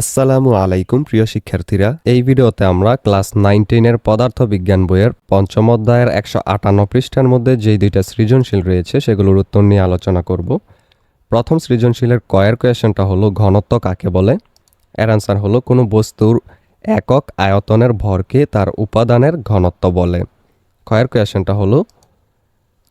আসসালামু আলাইকুম, প্রিয় শিক্ষার্থীরা। এই ভিডিওতে আমরা ক্লাস নাইন টেনের পদার্থ বিজ্ঞান বইয়ের পঞ্চম অধ্যায়ের একশো আটান্ন পৃষ্ঠার মধ্যে যেই দুইটা সৃজনশীল রয়েছে, সেগুলোর উত্তর নিয়ে আলোচনা করব। প্রথম সৃজনশীলের কয়ের কোয়েশনটা হলো, ঘনত্ব কাকে বলে? এর আনসার হলো, কোনো বস্তুর একক আয়তনের ভরকে তার উপাদানের ঘনত্ব বলে। কয়ের কোয়েশনটা হলো,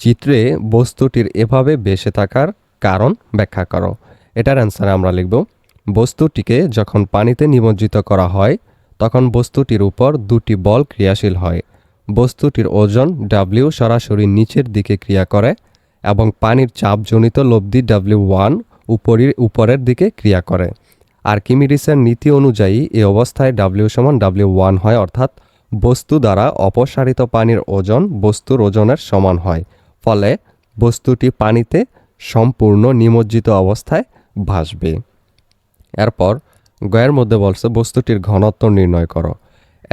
চিত্রে বস্তুটির এভাবে বেসে থাকার কারণ ব্যাখ্যা করো। এটার অ্যান্সারে আমরা লিখব বস্তুটিকে যখন পানিতে নিমজ্জিত করা হয়, তখন বস্তুটির উপর দুটি বল ক্রিয়াশীল হয়। বস্তুটির ওজন ডাব্লিউ সরাসরি নিচের দিকে ক্রিয়া করে এবং পানির চাপজনিত লব্ধি ডাব্লিউ ওয়ান উপরের উপরের দিকে ক্রিয়া করে। আর্কিমিডিসের নীতি অনুযায়ী এ অবস্থায় ডাব্লিউ সমান ডাব্লিউ ওয়ান হয়, অর্থাৎ বস্তু দ্বারা অপসারিত পানির ওজন বস্তুর ওজনের সমান হয়। ফলে বস্তুটি পানিতে সম্পূর্ণ নিমজ্জিত অবস্থায় ভাসবে। এরপর গয়ের মধ্যে বলছে, বস্তুটির ঘনত্ব নির্ণয় করো।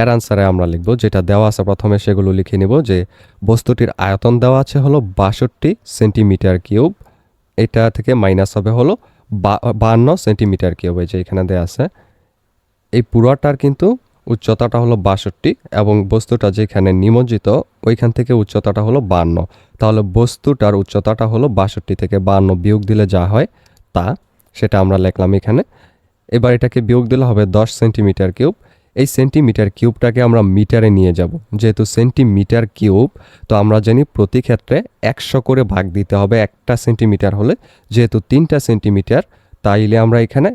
এর আনসারে আমরা লিখব, যেটা দেওয়া আছে প্রথমে সেগুলো লিখে নিব, যে বস্তুটির আয়তন দেওয়া আছে হলো বাষট্টি সেন্টিমিটার কিউব, এটা থেকে মাইনাস হবে হলো বান্ন সেন্টিমিটার কিউব, এই যে এখানে দেওয়া আছে। এই পুরোটার কিন্তু উচ্চতাটা হলো বাষট্টি এবং বস্তুটা যেখানে নিমজ্জিত, ওইখান থেকে উচ্চতাটা হলো বান্ন তাহলে বস্তুটার উচ্চতাটা হলো বাষট্টি থেকে বান্ন বিয়োগ দিলে যা হয় তা, সেটা আমরা লিখলাম এখানে। এবার এটাকে বিয়োগ দিলে হবে দশ সেন্টিমিটার কিউব। এই সেন্টিমিটার কিউবটাকে আমরা মিটারে নিয়ে যাব। যেহেতু সেন্টিমিটার কিউব, তো আমরা জানি প্রতি ক্ষেত্রে একশো করে ভাগ দিতে হবে একটা সেন্টিমিটার হলে। যেহেতু তিনটা সেন্টিমিটার, তাইলে আমরা এখানে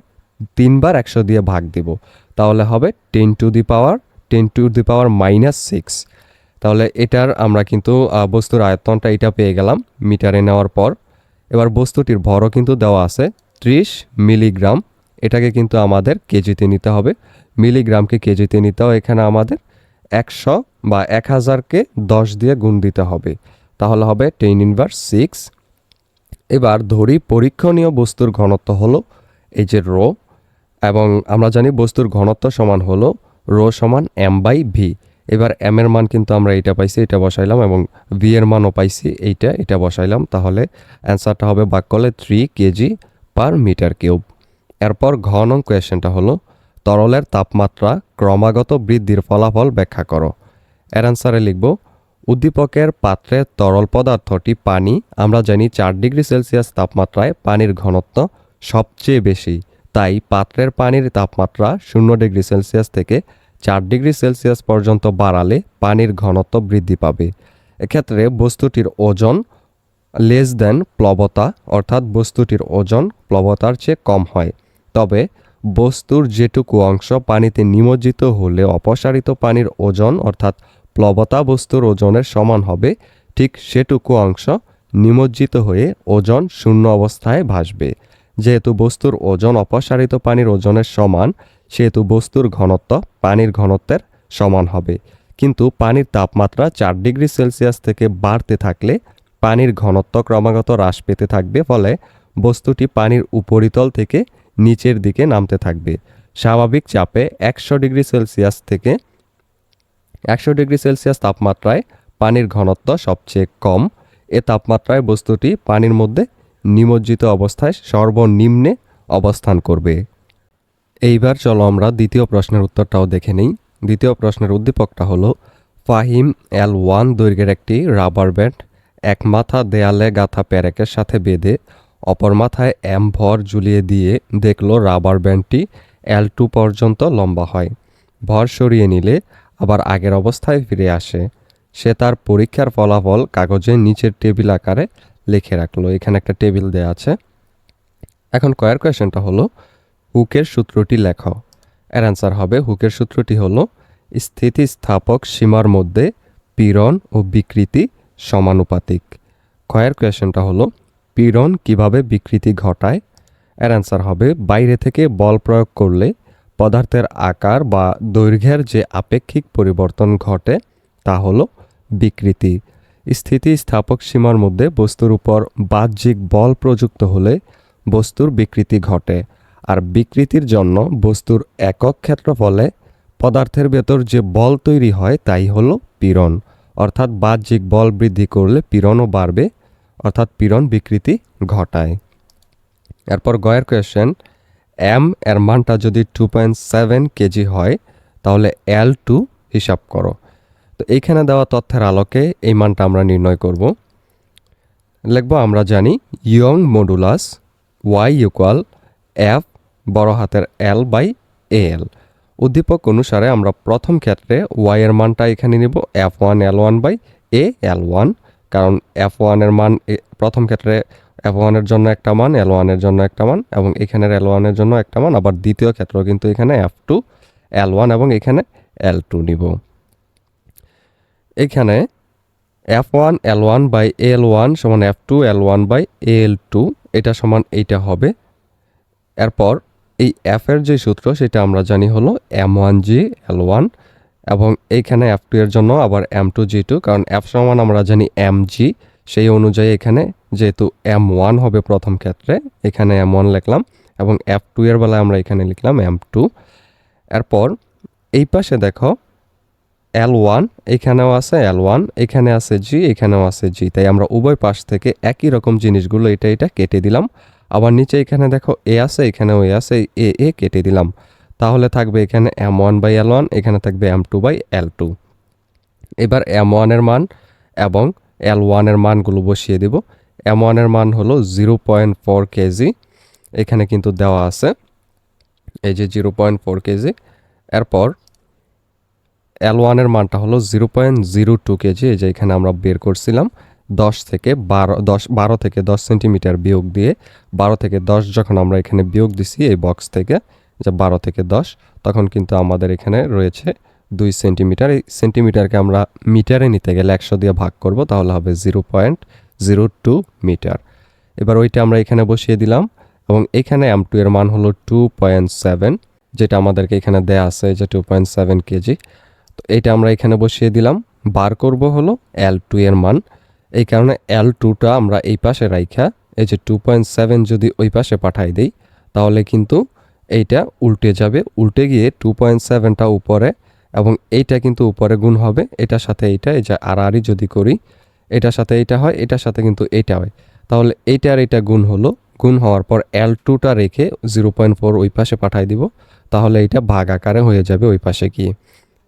তিনবার একশো দিয়ে ভাগ দিব। তাহলে হবে ten to the power, ten to the power minus six. তাহলে এটার আমরা কিন্তু বস্তুর আয়তনটা এটা পেয়ে গেলাম মিটারে নেওয়ার পর। এবার বস্তুটির ভরও কিন্তু দেওয়া আছে ত্রিশ মিলিগ্রাম। এটাকে কিন্তু আমাদের কেজিতে নিতে হবে। মিলিগ্রামকে কেজিতে নিতেও এখানে আমাদের একশো বা এক হাজারকে দশ দিয়ে গুণ দিতে হবে। তাহলে হবে টেন ইনভার্স সিক্স। এবার ধরি পরীক্ষণীয় বস্তুর ঘনত্ব হলো এই যে রো এবং আমরা জানি বস্তুর ঘনত্ব সমান হলো রো সমান এম বাই ভি এবার এম এর মান কিন্তু আমরা এটা পাইছি এটা বসাইলাম এবং ভি এর মানও পাইছি, এইটা, এটা বসাইলাম। তাহলে অ্যান্সারটা হবে বাক করলে three kg per metre cube এরপর ঘ নং কোয়েশ্চেনটা হলো, তরলের তাপমাত্রা ক্রমাগত বৃদ্ধির ফলাফল ব্যাখ্যা করো। এর অ্যান্সারে লিখব, উদ্দীপকের পাত্রে তরল পদার্থটি পানি, আমরা জানি চার ডিগ্রি সেলসিয়াস তাপমাত্রায় পানির ঘনত্ব সবচেয়ে বেশি, তাই পাত্রের পানির তাপমাত্রা শূন্য ডিগ্রি সেলসিয়াস থেকে চার ডিগ্রি সেলসিয়াস পর্যন্ত বাড়ালে পানির ঘনত্ব বৃদ্ধি পাবে। এক্ষেত্রে বস্তুটির ওজন লেস দেন প্লবতা, অর্থাৎ বস্তুটির ওজন প্লবতার চেয়ে কম হয়। তবে বস্তুর যেটুকু অংশ পানিতে নিমজ্জিত হলে অপসারিত পানির ওজন, অর্থাৎ প্লবতা বস্তুর ওজনের সমান হবে, ঠিক সেটুকু অংশ নিমজ্জিত হয়ে ওজন শূন্য অবস্থায় ভাসবে। যেহেতু বস্তুর ওজন অপসারিত পানির ওজনের সমান, সেহেতু বস্তুর ঘনত্ব পানির ঘনত্বের সমান হবে। কিন্তু পানির তাপমাত্রা চার ডিগ্রি সেলসিয়াস থেকে বাড়তে থাকলে পানির ঘনত্ব ক্রমাগত হ্রাস পেতে থাকবে, ফলে বস্তুটি পানির উপরিতল থেকে নিচের দিকে নামতে থাকবে। স্বাভাবিক চাপে একশো ডিগ্রি সেলসিয়াস থেকে একশো ডিগ্রি সেলসিয়াস তাপমাত্রায় পানির ঘনত্ব সবচেয়ে কম। এ তাপমাত্রায় বস্তুটি পানির মধ্যে নিমজ্জিত অবস্থায় সর্বনিম্নে অবস্থান করবে। এইবার চলো আমরা দ্বিতীয় প্রশ্নের উত্তরটাও দেখে নিই। দ্বিতীয় প্রশ্নের উদ্দীপকটা হলো, ফাহিম এল ওয়ান দৈর্ঘ্যের একটি রাবার ব্যান্ড, এক মাথা দেয়ালে গাঁথা প্যারেকের সাথে বেঁধে অপর মাথায় এম ভর ঝুলিয়ে দিয়ে দেখল রাবার ব্যান্ডটি এল টু পর্যন্ত লম্বা হয়। ভর সরিয়ে নিলে আবার আগের অবস্থায় ফিরে আসে। সে তার পরীক্ষার ফলাফল কাগজে নিচের টেবিল আকারে লিখে রাখল। এখানে একটা টেবিল দেয়া আছে। এখন কয়ের কোয়েশনটা হলো, হুকের সূত্রটি লেখ। এর অ্যান্সার হবে, হুকের সূত্রটি হলো, স্থিতিস্থাপক সীমার মধ্যে পীড়ন ও বিকৃতি সমানুপাতিক। ক্ষয়ের কোয়েশনটা হলো পীড়ন কীভাবে বিকৃতি ঘটায়? এর অ্যান্সার হবে, বাইরে থেকে বল প্রয়োগ করলে পদার্থের আকার বা দৈর্ঘ্যের যে আপেক্ষিক পরিবর্তন ঘটে তা হলো বিকৃতি। স্থিতিস্থাপক সীমার মধ্যে বস্তুর উপর বাহ্যিক বল প্রযুক্ত হলে বস্তুর বিকৃতি ঘটে। আর বিকৃতির জন্য বস্তুর একক ক্ষেত্রফলে পদার্থের ভেতর যে বল তৈরি হয় তাই হলো পীড়ন। অর্থাৎ বাহ্যিক বল বৃদ্ধি করলে পীড়নও বাড়বে অর্থাৎ পীড়ন বিকৃতি ঘটায়। এরপর গয়ের কোয়েশ্চেন এম এর মানটা যদি টু পয়েন্ট সেভেন কেজি হয়, তাহলে এল টু হিসাব করো। তো এইখানে দেওয়া তথ্যের আলোকে এই মানটা আমরা নির্ণয় করব। লিখব, আমরা জানি Young modulus Y equal F বড় হাতের এল বাই এ এল উদ্দীপক অনুসারে আমরা প্রথম ক্ষেত্রে ওয়াই এর মানটা এখানে নিব F one L one by A L one কারণ এফ ওয়ানের মান প্রথম ক্ষেত্রে এফ ওয়ানের জন্য একটা মান এল ওয়ানের জন্য একটা মান এবং এখানের এল ওয়ানের জন্য একটা মান, আবার দ্বিতীয় ক্ষেত্রেও কিন্তু এখানে এফ টু এল ওয়ান এবং এখানে এল টু নিব। এখানে F one L one by L one সমান F two L one by L two এটা সমান এইটা হবে। এরপর এই এফ এর যে সূত্র সেটা আমরা জানি হলো M one G L one এবং এইখানে এফ টু এর জন্য আবার এম টু জি টু কারণ এফ সমান আমরা জানি এম জি সেই অনুযায়ী এখানে যেহেতু এম ওয়ান হবে প্রথম ক্ষেত্রে, এখানে এম ওয়ান লিখলাম এবং এফ টু এর বেলায় আমরা এখানে লিখলাম এম টু এরপর এই পাশে দেখো এল ওয়ান এখানেও আছে এল ওয়ান এখানে আছে জি এখানেও আছে জি তাই আমরা উভয় পাশ থেকে একই রকম জিনিসগুলো এটা এটা কেটে দিলাম। আবার নিচে এখানে দেখো এ আছে, এখানেও এ আছে এ এ কেটে দিলাম। তাহলে থাকবে এখানে M one by L one এখানে থাকবে M two by L two এবার এম ওয়ানের মান এবং এল ওয়ানের মানগুলো বসিয়ে দেব। এম ওয়ানের মান হলো জিরো পয়েন্ট ফোর কেজি এখানে কিন্তু দেওয়া আছে। এই যে জিরো পয়েন্ট ফোর কেজি এরপর এল ওয়ানের মানটা হলো zero point zero two kg এই যে এখানে আমরা বের করছিলাম। দশ থেকে বারো, দশ, বারো থেকে দশ সেন্টিমিটার বিয়োগ দিয়ে বারো থেকে দশ যখন আমরা এখানে বিয়োগ দিছি এই বক্স থেকে যে বারো থেকে দশ, তখন কিন্তু আমাদের এখানে রয়েছে দুই সেন্টিমিটার। এই সেন্টিমিটারকে আমরা মিটারে নিতে গেলে একশো দিয়ে ভাগ করব, তাহলে হবে zero point zero two metre. এবার ওইটা আমরা এখানে বসিয়ে দিলাম এবং এখানে এম টু এর মান হলো টু পয়েন্ট সেভেন, যেটা আমাদেরকে এখানে দেয়া আছে যে টু পয়েন্ট সেভেন কেজি। তো এইটা আমরা এখানে বসিয়ে দিলাম। বার করব হলো এল টু এর মান। এই কারণে এল টুটা আমরা এই পাশে রাইখা, এই যে টু পয়েন্ট সেভেন যদি ওই পাশে পাঠাই দিই, তাহলে কিন্তু এইটা উল্টে যাবে, উল্টে গিয়ে টু পয়েন্ট সেভেনটা উপরে এবং এইটা কিন্তু উপরে গুণ হবে, এটার সাথে এইটা, এই যে আড়াআড়ি যদি করি, এটার সাথে এইটা হয়, এটার সাথে কিন্তু এইটা হয়। তাহলে এইটা গুণ হলো, গুণ হওয়ার পর এল টুটা রেখে জিরো পয়েন্ট ফোর ওই পাশে পাঠাই দিব, তাহলে এইটা ভাগ আকারে হয়ে যাবে ওই পাশে গিয়ে।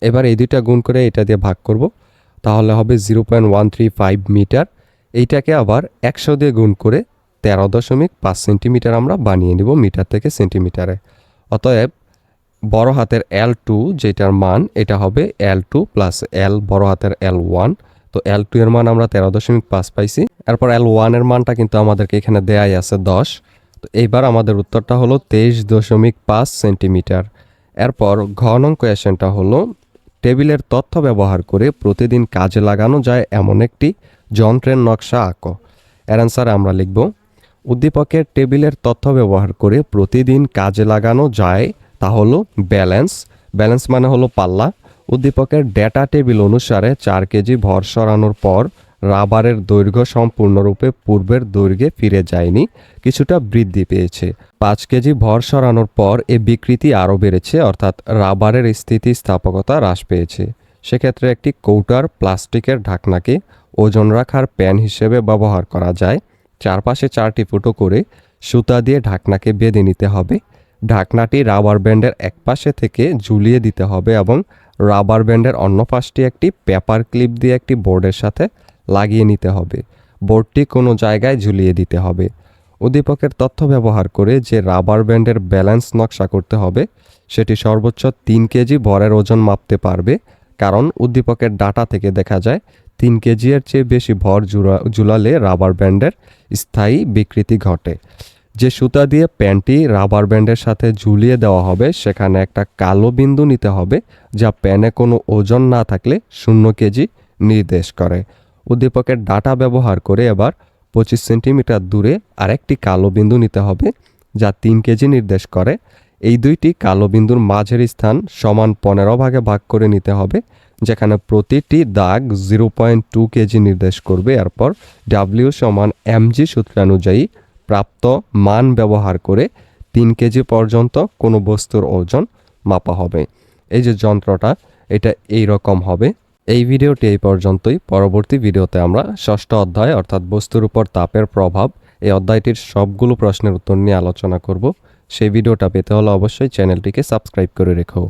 এবার এই দুইটা গুণ করে এটা দিয়ে ভাগ করব, তাহলে হবে zero point one three five metre, এইটাকে আবার একশো দিয়ে গুণ করে তেরো দশমিক পাঁচ সেন্টিমিটার আমরা বানিয়ে নিব মিটার থেকে সেন্টিমিটারে। অতএব বড় হাতের এল টু যেটার মান, এটা হবে এল টু প্লাস এল বড় হাতের এল ওয়ান তো এল টু এর মান আমরা তেরো দশমিক পাঁচ পাইছি। এরপর এল ওয়ানের মানটা কিন্তু আমাদেরকে এখানে দেয়াই আছে দশ। তো এইবার আমাদের উত্তরটা হলো তেইশ দশমিক পাঁচ সেন্টিমিটার। এরপর ঘন কোয়েশনটা হলো টেবিলের তথ্য ব্যবহার করে প্রতিদিন কাজে লাগানো যায় এমন একটি যন্ত্রের নকশা আঁকো। এর অ্যান্সার আমরা লিখব উদ্দীপকের টেবিলের তথ্য ব্যবহার করে প্রতিদিন কাজে লাগানো যায় তা হলো ব্যালেন্স। ব্যালেন্স মানে হলো পাল্লা। উদ্দীপকের ডেটা টেবিল অনুসারে চার কেজি ভর সরানোর পর রাবারের দৈর্ঘ্য সম্পূর্ণরূপে পূর্বের দৈর্ঘ্যে ফিরে যায়নি, কিছুটা বৃদ্ধি পেয়েছে। পাঁচ কেজি ভর সরানোর পর এ বিকৃতি আরও বেড়েছে, অর্থাৎ রাবারের স্থিতিস্থাপকতা হ্রাস পেয়েছে। সেক্ষেত্রে একটি কৌটার প্লাস্টিকের ঢাকনাকে ওজন রাখার প্যান হিসেবে ব্যবহার করা যায়। চারপাশে চারটি ফুটো করে সুতা দিয়ে ঢাকনাকে বেঁধে নিতে হবে। ঢাকনাটি রাবার ব্যান্ডের এক পাশে থেকে ঝুলিয়ে দিতে হবে এবং রাবার ব্যান্ডের অন্য পাশটি একটি পেপার ক্লিপ দিয়ে একটি বোর্ডের সাথে লাগিয়ে নিতে হবে। বোর্ডটি কোনো জায়গায় ঝুলিয়ে দিতে হবে। উদ্দীপকের তথ্য ব্যবহার করে যে রাবার ব্যান্ডের ব্যালেন্স নকশা করতে হবে, সেটি সর্বোচ্চ তিন কেজি ভরের ওজন মাপতে পারবে, কারণ উদ্দীপকের ডাটা থেকে দেখা যায় তিন কেজি এর চেয়ে বেশি ভর জুড়া, ঝুলালে রাবার ব্যান্ডের স্থায়ী বিকৃতি ঘটে। যে সুতা দিয়ে প্যান্টটি রাবার ব্যান্ডের সাথে ঝুলিয়ে দেওয়া হবে, সেখানে একটা কালো বিন্দু নিতে হবে, যা প্যানে কোনো ওজন না থাকলে শূন্য কেজি নির্দেশ করে। উদ্দীপকের ডাটা ব্যবহার করে এবার পঁচিশ সেন্টিমিটার দূরে আরেকটি কালো বিন্দু নিতে হবে, যা তিন কেজি নির্দেশ করে। এই দুইটি কালো বিন্দুর মাঝের স্থান সমান পনেরো ভাগে ভাগ করে নিতে হবে যেখানে প্রতিটি দাগ জিরো পয়েন্ট টু কেজি নির্দেশ করবে। এরপর ডাব্লিউ সমান এমজি সূত্রানুযায়ী প্রাপ্ত মান ব্যবহার করে তিন কেজি পর্যন্ত কোনো বস্তুর ওজন মাপা হবে। এই যে যন্ত্রটা, এটা এই রকম হবে। এই ভিডিওটি এই পর্যন্তই। পরবর্তী ভিডিওতে আমরা ষষ্ঠ অধ্যায় অর্থাৎ বস্তুর উপর তাপের প্রভাব এই অধ্যায়টির সবগুলো প্রশ্নের উত্তর নিয়ে আলোচনা করব। সেই ভিডিওটা পেতে হলে অবশ্যই চ্যানেলটিকে সাবস্ক্রাইব করে রেখো।